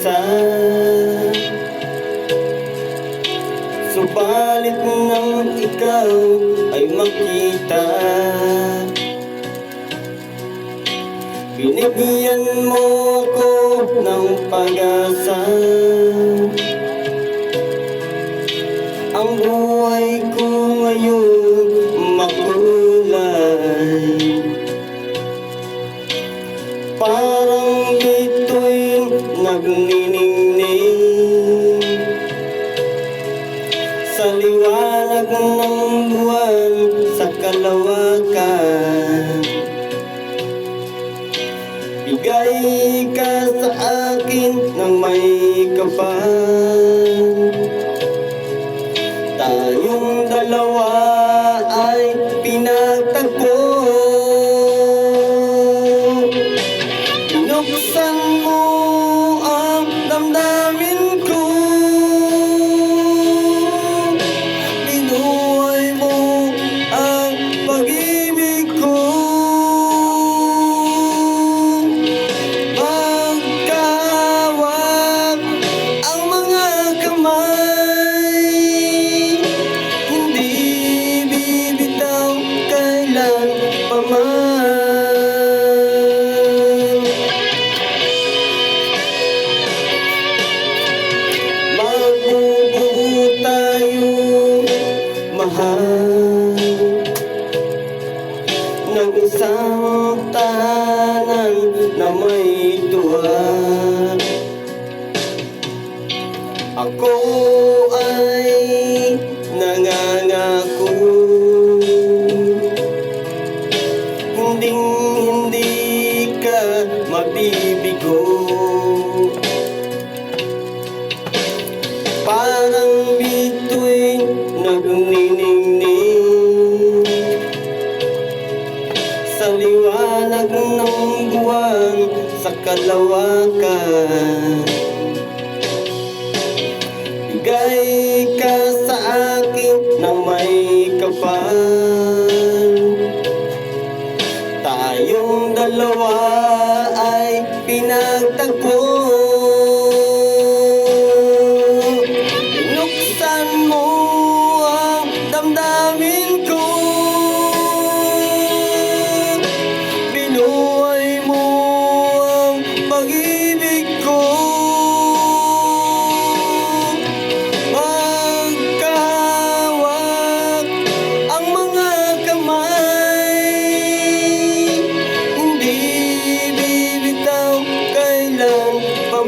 isa Subalit nang ikaw ay makita. Binigyan mo ako ng pag-asa. Ang buhay ko ngayon bituin nagniningning Sa liwanag ng buwan sa kalawakan Bigay ka sa akin ng may kapal mahal Ng isang tahanan na may tuwa Ako liwanag ng buwan sa kalawakan. Bigay ka sa akin ng may kapal. Tayong dalawa ay pinagtagpo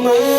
my